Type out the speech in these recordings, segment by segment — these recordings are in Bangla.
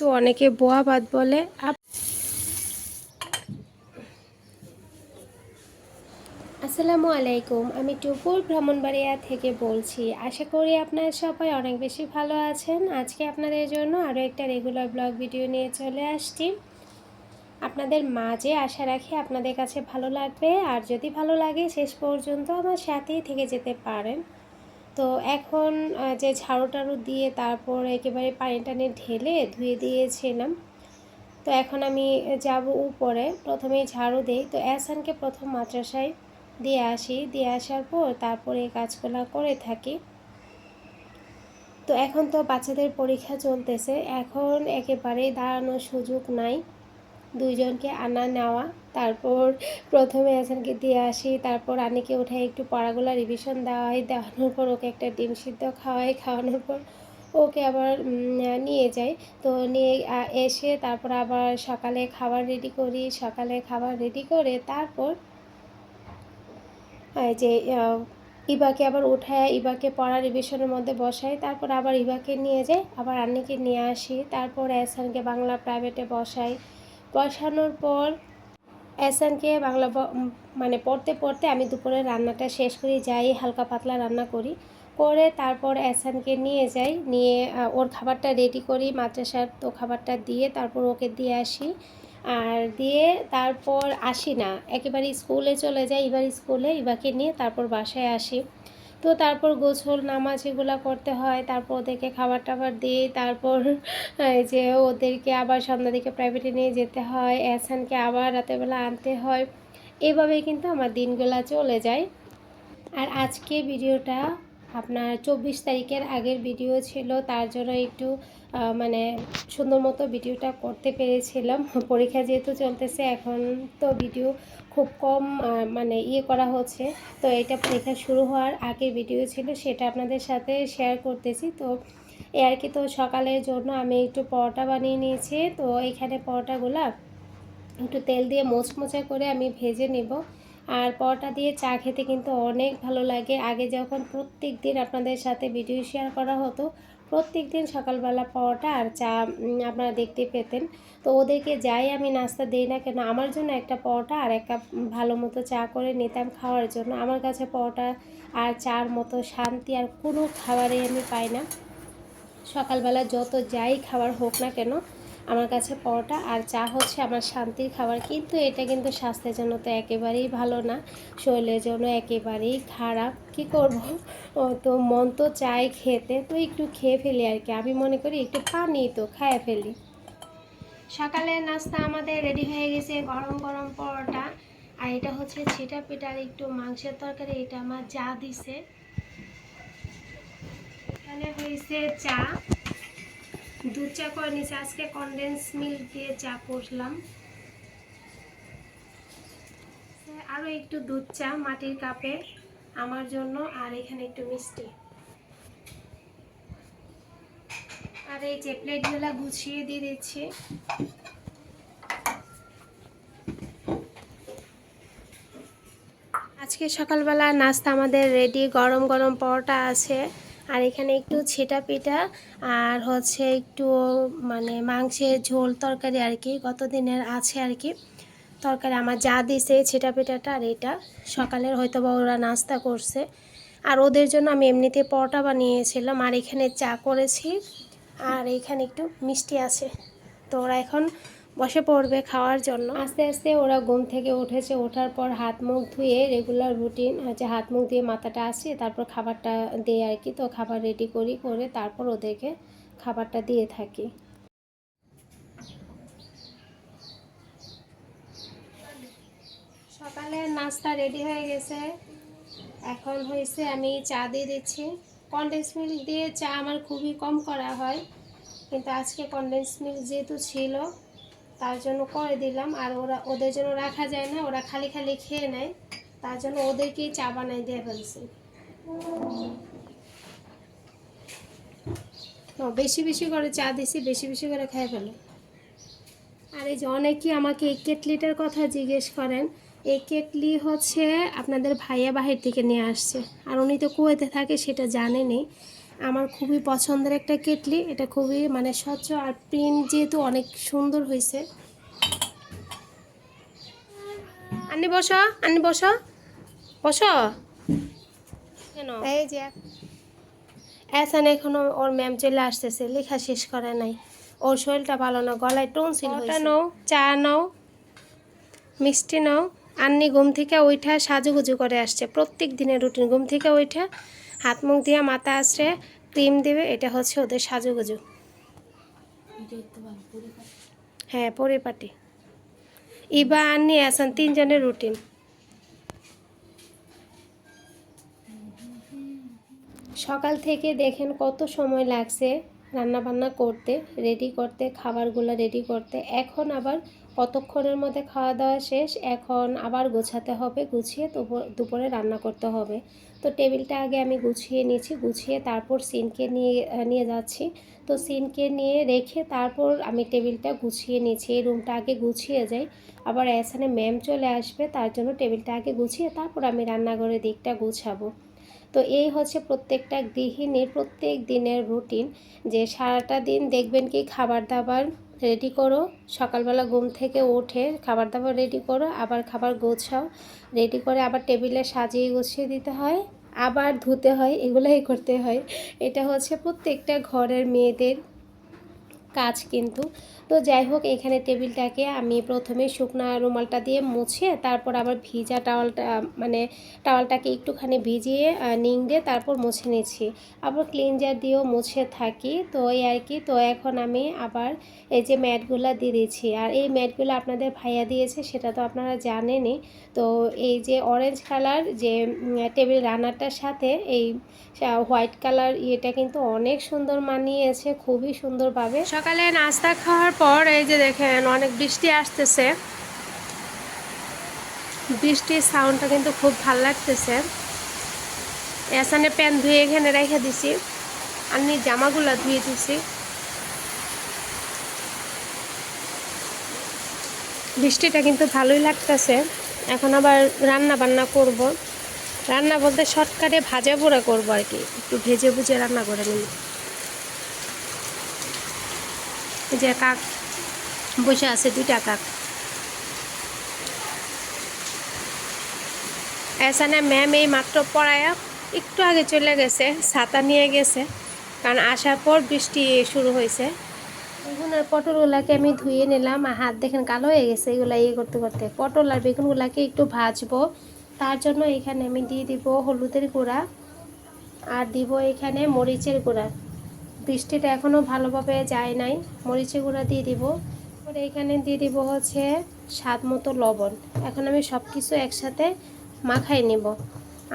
তো অনেকে বোয়া ভাত বলে। আসসালামু আলাইকুম, আমি টুপুর ভ্রমণবাড়িয়া থেকে বলছি। আশা করি আপনারা সবাই অনেক বেশি ভালো আছেন। আজকে আপনাদের জন্য আরও একটা রেগুলার ব্লগ ভিডিও নিয়ে চলে আসছি। আপনাদের মাঝে আশা রাখি আপনাদের কাছে ভালো লাগবে। আর যদি ভালো লাগে, শেষ পর্যন্ত আমার সাথেই থেকে যেতে পারেন। তো এখন যে ঝাড়ু টাড়ু দিয়ে তারপর একেবারে পানি টানি ঢেলে ধুয়ে দিয়েছিলাম। তো এখন আমি যাব উপরে, প্রথমেই ঝাড়ু দিই। তো অ্যাসানকে প্রথম মাদ্রাসায় দিয়ে আসি। দিয়ে আসার পর তারপরে এই কাজগুলো করে থাকি। তো এখন তো বাচ্চাদের পরীক্ষা চলতেছে। এখন একেবারে দাঁড়ানোর সুযোগ নাই। দুইজনকে আনা, নেওয়া। তারপর প্রথমে হাসানকে দিয়ে আসি। তারপর আনিকে উঠে একটু পড়াগুলো রিভিশন দেওয়া হয়। দেওয়ানোর পর ওকে একটা ডিম সিদ্ধ খাওয়াই। খাওয়ানোর পর ওকে আবার নিয়ে যাই। তো নিয়ে এসে তারপর আবার সকালে খাবার রেডি করি। সকালে খাবার রেডি করে তারপর যে ইবাকে আবার উঠায় ইবাকে পড়া রিভিশনের মধ্যে বসাই। তারপর আবার ইবাকে নিয়ে যাই। আবার আন্নিকে নিয়ে আসি। তারপর এসানকে বাংলা প্রাইভেটে বসাই। বসানোর পর এসানকে বাংলা মানে পড়তে পড়তে আমি দুপুরে রান্নাটা শেষ করি, যাই হালকা পাতলা রান্না করি। করে তারপর এসানকে নিয়ে যাই, নিয়ে ওর খাবারটা রেডি করি, মাদ্রাসার তো খাবারটা দিয়ে তারপর ওকে দিয়ে আসি। আর দিয়ে তারপর আসি না, একেবারে স্কুলে চলে যাই, এবার স্কুলে ইবাকে নিয়ে তারপর বাসায় আসি। তো তারপর গোসল নামাজ এগুলো করতে হয়। তারপর ওদেরকে খাবার টাবার দিই। তারপর যে ওদেরকে আবার সন্ধ্যা দিকে প্রাইভেটে নিয়ে যেতে হয়। এসানকে আবার রাতেরবেলা আনতে হয়। এভাবেই কিন্তু আমার দিনগুলো চলে যায়। আর আজকে ভিডিওটা আপনার চব্বিশ তারিখের আগের ভিডিও ছিল, তার জন্য একটু মানে সুন্দর মতো ভিডিওটা করতে পেরেছিলাম। পরীক্ষা যেহেতু চলতেছে, এখন তো ভিডিও খুব কম মানে ইয়ে করা হচ্ছে। তো এটা পরীক্ষা শুরু হওয়ার আগের ভিডিও ছিল, সেটা আপনাদের সাথে শেয়ার করতেছি। তো এই আর কি, তো সকালের জন্য আমি একটু পরোটা বানিয়ে নিয়েছি। তো এখানে পরোটাগুলা একটু তেল দিয়ে মোচমোচা করে আমি ভেজে নেব। আর পরোটা দিয়ে চা খেতে কিন্তু অনেক ভালো লাগে। আগে যখন প্রত্যেক দিন আপনাদের সাথে ভিডিও শেয়ার করা হতো প্রত্যেক দিন সকালবেলা পরোটা আর চা আপনারা দেখতে পেতেন। তো ওদেরকে যাই আমি নাস্তা দিই না কেন, আমার জন্য একটা পরোটা আর এক কাপ ভালো মতো চা করে নিতাম খাওয়ার জন্য। আমার কাছে পরোটা আর চার মতো শান্তি আর কোনো খাবারেই আমি পাই না। সকালবেলা যত যাই খাবার হোক না কেন আমার কাছে পরোটা আর চা হচ্ছে আমার শান্তির খাবার, কিন্তু এটা কিন্তু স্বাস্থ্যের জন্য তো একেবারেই ভালো না, শরীরের জন্য একেবারেই খারাপ। কি করব? তো মন তো চাই খেতে, তো একটু খেয়ে ফেলি আর কি। আমি মনে করি একটু পানি তো খায় ফেলি। সকালে নাস্তা আমাদের রেডি হয়ে গেছে গরম গরম পরোটা। আর এটা হচ্ছে ছিটা পিঠার একটু মাংসের তরকারি, এটা আমার যা দিছে। এখানে হয়েছে চা। দুধ চা করে নিয়েছি। আজকে কনডেন্স মিল্ক দিয়ে চা করলাম। আরও একটু দুধ চা মাটির কাপে আমার জন্য, আর এখানে একটু মিষ্টি। আর এই যে প্লেটগুলো গুছিয়ে দিয়ে দিচ্ছি। আজকে সকালবেলা নাস্তা আমাদের রেডি গরম গরম পরোটা আছে। আর এখানে একটু ছেটা পিঠা আর হচ্ছে একটু মানে মাংসের ঝোল তরকারি আর কি গত দিনের আছে আর কি। তরকারি আমার যা দিছে ছেটা পিঠাটা আর এটা। সকালের হয়তো বা ওরা নাস্তা করছে। আর ওদের জন্য আমি এমনিতে পরোটা বানিয়েছিলাম। আর এখানে চা করেছি। আর এখানে একটু মিষ্টি আছে। তো ওরা এখন বসে পড়বে খাওয়ার জন্য। আস্তে আস্তে ওরা ঘুম থেকে উঠেছে ওঠার পর হাত মুখ ধুয়ে রেগুলার রুটিন হচ্ছে হাত মুখ দিয়ে মাথাটা আসে তারপর খাবারটা দেয় আর কি। তো খাবার রেডি করি করে তারপর ওদেরকে খাবারটা দিয়ে থাকি। সকালে নাস্তা রেডি হয়ে গেছে। এখন হয়েছে আমি চা দিয়ে দিচ্ছি। কনডেন্স মিল্ক দিয়ে চা আমার খুবই কম করা হয় কিন্তু আজকে কনডেন্স মিল্ক যেহেতু ছিল তার জন্য করে দিলাম। আর ওরা, ওদের জন্য রাখা যায় না, ওরা খালি খালি খেয়ে নেয়। তার জন্য ওদেরকেই চা বানাই দিয়ে ফেলছি। বেশি বেশি করে চা দিছি, বেশি বেশি করে খেয়ে ফেলো। আর এই যে অনেকেই আমাকে এই কেটলিটার কথা জিজ্ঞেস করেন, এই কেটলি হচ্ছে আপনাদের ভাইয়া বাহির থেকে নিয়ে আসছে। আর উনি তো কুয়েতে থাকে, সেটা জানেনই আমার খুবই পছন্দের একটা কেটলি। এটা খুবই মানে স্বচ্ছ আর প্রিন্ট যেহেতু অনেক সুন্দর হয়েছে। আন্নি বসো আন্নি বসো বস। কেন? এই যে এখন এখনও ওর ম্যাম চলে আসতেছে লেখা শেষ করে নাই। ওর শরীরটা ভালো না গলায় টনসিল ওটা নাও। চা নাও। মিষ্টি নাও। আন্নি ঘুম থেকে ওইটা সাজুগুজু করে আসছে। প্রত্যেক দিনের রুটিন ঘুম থেকে ওইটা হাত মুখ দিয়ে মাথা আসরে ক্রিম দেবে, এটা হচ্ছে ওদের সাজুগুজু। হ্যাঁ পরিপাটি। ইবা, আন্নি আসান তিনজনের রুটিন সকাল থেকে দেখেন কত সময় লাগছে রান্না বান্না করতে রেডি করতে, খাবারগুলো রেডি করতে। এখন আবার কতক্ষণের মধ্যে খাওয়া দাওয়া শেষ? এখন আবার গোছাতে হবে, গুছিয়ে দুপুর- রান্না করতে হবে। তো টেবিলটা আগে আমি গুছিয়ে নিয়েছি, গুছিয়ে তারপর সিনকে নিয়ে নিয়ে যাচ্ছি। তো সিনকে নিয়ে রেখে তারপর আমি টেবিলটা গুছিয়ে নিয়েছি। এই রুমটা আগে গুছিয়ে যাই। আবার এখানে ম্যাম চলে আসবে, তার জন্য টেবিলটা আগে গুছিয়ে তারপর আমি রান্নাঘরের দিকটা গুছাবো। তো এই হচ্ছে প্রত্যেকটা গৃহিণীর প্রত্যেক দিনের রুটিন যে সারাটা দিন দেখবেন কি খাবার দাবার রেডি করো। সকালবেলা ঘুম থেকে উঠে খাবার দাবার রেডি করো, আবার খাবার গোছাও। রেডি করে আবার টেবিলে সাজিয়ে গুছিয়ে দিতে হয়, আবার ধুতে হয়, এগুলাই করতে হয়। এটা হচ্ছে প্রত্যেকটা ঘরের মেয়েদের কাজ কিন্তু। তো যাই হোক এখানে টেবিলটাকে আমি প্রথমে শুকনা রুমালটা দিয়ে মুছে তারপর আবার ভিজা টাওয়ালটা মানে টাওয়ালটাকে একটুখানি ভিজিয়ে আহ, নিং দিয়ে তারপর মুছে নিচ্ছি। আবার ক্লিনজার দিয়েও মুছে থাকি। তো এই আর কি তো এখন আমি আবার এই যে ম্যাটগুলো দিয়ে দিচ্ছি। আর এই ম্যাটগুলো আপনাদের ভাইয়া দিয়েছে সেটা তো আপনারা জানেনই। তো এই যে অরেঞ্জ কালার যে টেবিল রানারটার সাথে এই হোয়াইট কালার ইয়েটা কিন্তু অনেক সুন্দর মানিয়েছে খুবই সুন্দরভাবে। সকালে নাস্তা খাওয়ার পর এই যে দেখেন, অনেক বৃষ্টি আসতেছে। বৃষ্টির সাউন্ডটা কিন্তু খুব ভালো লাগতেছে। এসানে প্যান ধুয়ে এখানে রেখে দিছি আমি জামাগুলো ধুয়ে দিছি। বৃষ্টিটা কিন্তু ভালোই লাগতেছে। এখন আবার রান্না বান্না করব। রান্না বলতে শর্টকাটে ভাজা পোড়া করব আর কি। একটু ভেজে ভুজে রান্না করে নিব এই যে কাক বসে আছে দুইটা কাক এখানে ম্যাম এই মাত্র পড়ায়া একটু আগে চলে গেছে, ছাতা নিয়ে গেছে, কারণ আসার পর বৃষ্টি শুরু হয়েছে। বেগুন আর পটলগুলাকে আমি ধুয়ে নিলাম, আর হাত দেখেন কালো হয়ে গেছে, এগুলা ইয়ে করতে করতে। পটল আর বেগুনগুলাকে একটু ভাজবো, তার জন্য এখানে আমি দিয়ে দিব হলুদের গুঁড়া, আর দিব এখানে মরিচের গুঁড়া। বৃষ্টিটা এখনও ভালোভাবে যায় নাই। মরিচের গুঁড়া দিয়ে দিব। পরে এখানে দিয়ে দিব হচ্ছে স্বাদ মতো লবণ। এখন আমি সব কিছু একসাথে মাখাই নিব।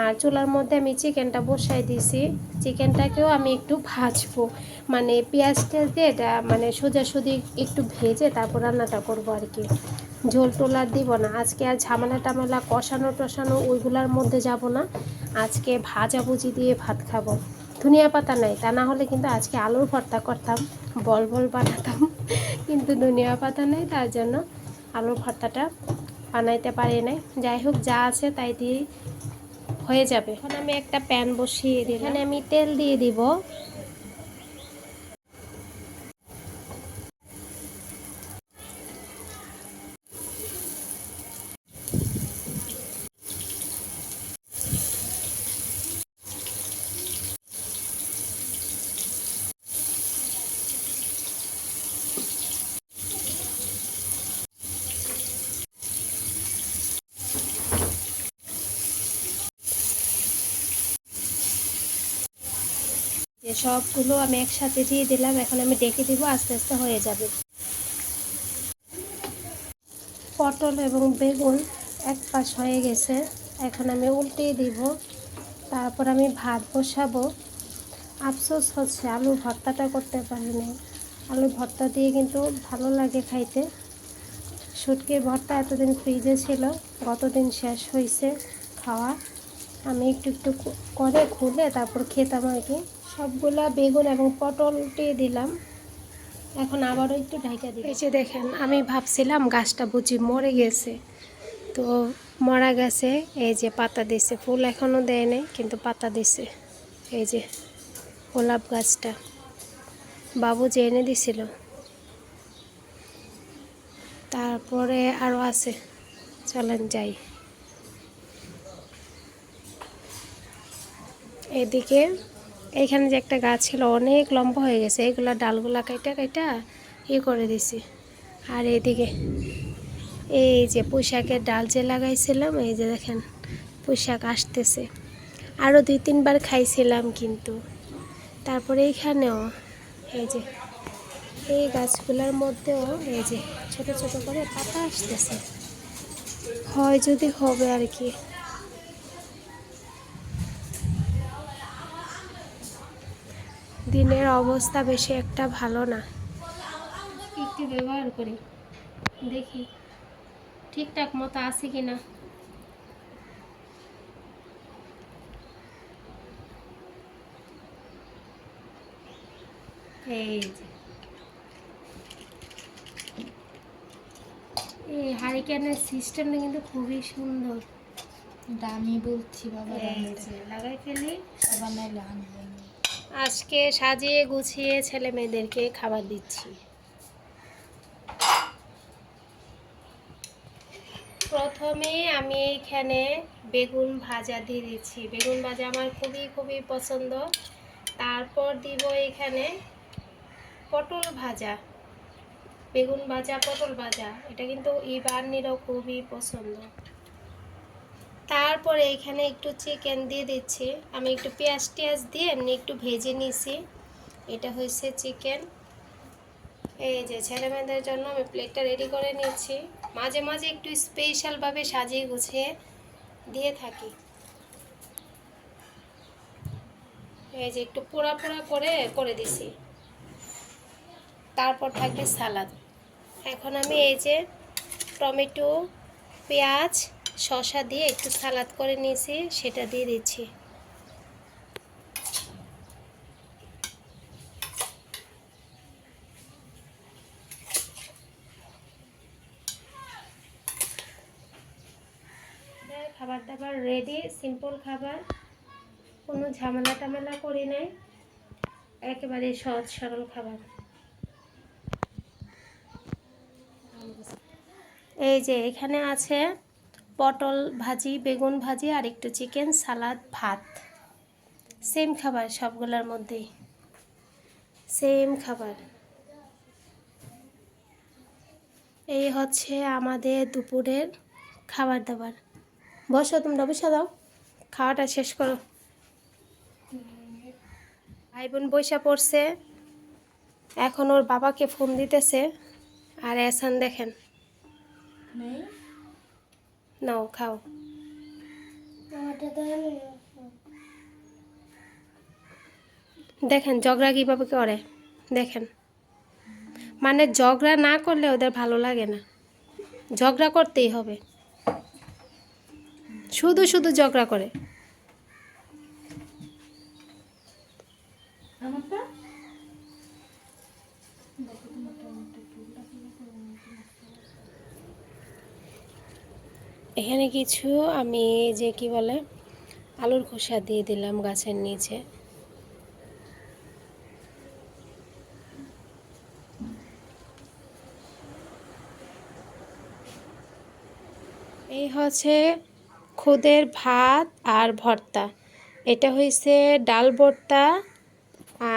আর চুলার মধ্যে আমি চিকেনটা বসাই দিয়েছি চিকেনটাকেও আমি একটু ভাজবো। মানে পেঁয়াজ টেয়াজ দিয়ে এটা মানে সোজাসুজি একটু ভেজে তারপর রান্নাটা করব আর কি। ঝোল টোল আর দিব না। আজকে আর ঝামেলা টামেলা কষানো টষানো ওইগুলার মধ্যে যাব না। আজকে ভাজাভুজি দিয়ে ভাত খাব। ধনিয়া পাতা নাই, তা না হলে কিন্তু আজকে আলুর ভর্তা করতাম, বল বল বানাতাম। কিন্তু ধনিয়া পাতা নাই, তার জন্য আলুর ভর্তাটা বানাইতে পারি নাই। যাই হোক, যা আছে তাই দিয়ে হয়ে যাবে। এখন আমি একটা প্যান বসিয়ে দিই এখানে আমি তেল দিয়ে দিব। যে সবগুলো আমি একসাথে দিয়ে দিলাম, এখন আমি ডেকে দিব, আস্তে আস্তে হয়ে যাবে। পটল এবং বেগুন এক পাশ হয়ে গেছে, এখন আমি উল্টিয়ে দিব। তারপর আমি ভাত বসাবো। আফসোস হচ্ছে আলু ভর্তাটা করতে পারিনি। আলু ভর্তা দিয়ে কিন্তু ভালো লাগে খাইতে। শুটকির ভর্তা এতদিন ফ্রিজে ছিল, গতদিন শেষ হয়েছে খাওয়া। আমি একটু একটু করে খুলে তারপর খেতাম আর কি। সবগুলা বেগুন এবং পটলটি দিলাম। এখন আবারও একটু ঢাকা দিই যে দেখেন, আমি ভাবছিলাম গাছটা বুঝি মরে গেছে। তো মরা গেছে, এই যে পাতা দিছে। ফুল এখনও দেয় নাই, কিন্তু পাতা দিছে। এই যে গোলাপ গাছটা। বাবু যে এনে দিছিল। তারপরে আরও আছে। চলেন যাই। এদিকে এইখানে যে একটা গাছ ছিল, অনেক লম্বা হয়ে গেছে। এগুলা ডালগুলা কাইটা কাইটা ইয়ে করে দিছি। আর এদিকে এই যে পোশাকের ডাল যে লাগাইছিলাম, এই যে দেখেন পোশাক আসতেছে। আরও দুই তিনবার খাইছিলাম কিন্তু। তারপরে এইখানেও এই যে এই গাছগুলোর মধ্যেও এই যে ছোট ছোট করে পাতা আসতেছে। হয় যদি হবে আর কি। দিনের অবস্থা বেশি একটা ভালো না। একটু ব্যবহার করি। দেখি ঠিকঠাক মতো আছে কি না এই যে। এই হারিকেনের সিস্টেমটা কিন্তু খুবই সুন্দর। দামি বলছি বাবা লাগাই ফেলি। আনব। না। আজকে সাজিয়ে গুছিয়ে ছেলে মেয়েদেরকে খাবার দিচ্ছি। প্রথমে আমি এইখানে বেগুন ভাজা দিয়ে দিচ্ছি। বেগুন ভাজা আমার খুবই খুবই পছন্দ। তারপর দিব এখানে পটল ভাজা। বেগুন ভাজা, পটল ভাজা। এটা কিন্তু ইবান্নিরও খুবই পছন্দ। তারপরে এখানে একটু চিকেন দিয়ে দিচ্ছি। আমি একটু পেঁয়াজ টিয়াজ দিয়ে এমনি একটু ভেজে নিছি। এটা হয়েছে চিকেন। এই যে ছেলে মেয়েদের জন্য আমি প্লেটটা রেডি করে নিচ্ছি মাঝে মাঝে একটু স্পেশালভাবে সাজিয়ে গুছিয়ে দিয়ে থাকি। এই যে একটু পোড়া পোড়া করে করে দিছি। তারপর থাকবে সালাদ। এখন আমি এই যে টমেটো, পেঁয়াজ শসা দিয়ে একটু সালাদ করে নিয়েছি, সেটা দিয়ে দিচ্ছি। খাবার দাবার রেডি সিম্পল খাবার। কোনো ঝামেলা টামেলা করি নাই। একেবারে সহজ সরল খাবার। এই যে, এখানে আছে পটল ভাজি, বেগুন ভাজি, আর একটু চিকেন সালাদ ভাত। সেম খাবার সবগুলোর মধ্যেই। সেম খাবার। এই হচ্ছে আমাদের দুপুরের খাবার দাবার। বসো, তোমরা বসে দাও। খাওয়াটা শেষ করো। ভাই বোন বৈশা পড়ছে। এখন ওর বাবাকে ফোন দিতেছে। আর এসান দেখেন। নাও খাও। দেখেন ঝগড়া কীভাবে করে? দেখেন। মানে ঝগড়া না করলে ওদের ভালো লাগে না। ঝগড়া করতেই হবে। শুধু শুধু ঝগড়া করে। এখানে কিছু আমি যে কি বলে, আলুর খোসা দিয়ে দিলাম গাছের নিচে। এই হচ্ছে খুদের ভাত আর ভর্তা। এটা হয়েছে ডাল ভর্তা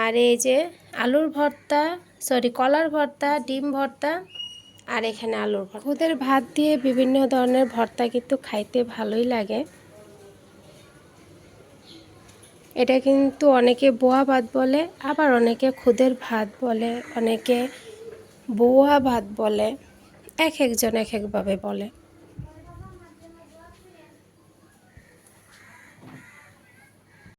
আর এই যে আলুর ভর্তা সরি কলার ভর্তা, ডিম ভর্তা। আর এখানে আলুর খুদের ভাত দিয়ে বিভিন্ন ধরনের ভর্তা কিন্তু খাইতে ভালোই লাগে। এটা কিন্তু অনেকে বোয়া ভাত বলে, আবার অনেকে খুদের ভাত বলে, অনেকে বোয়া ভাত বলে, এক একজন এক একভাবে বলে।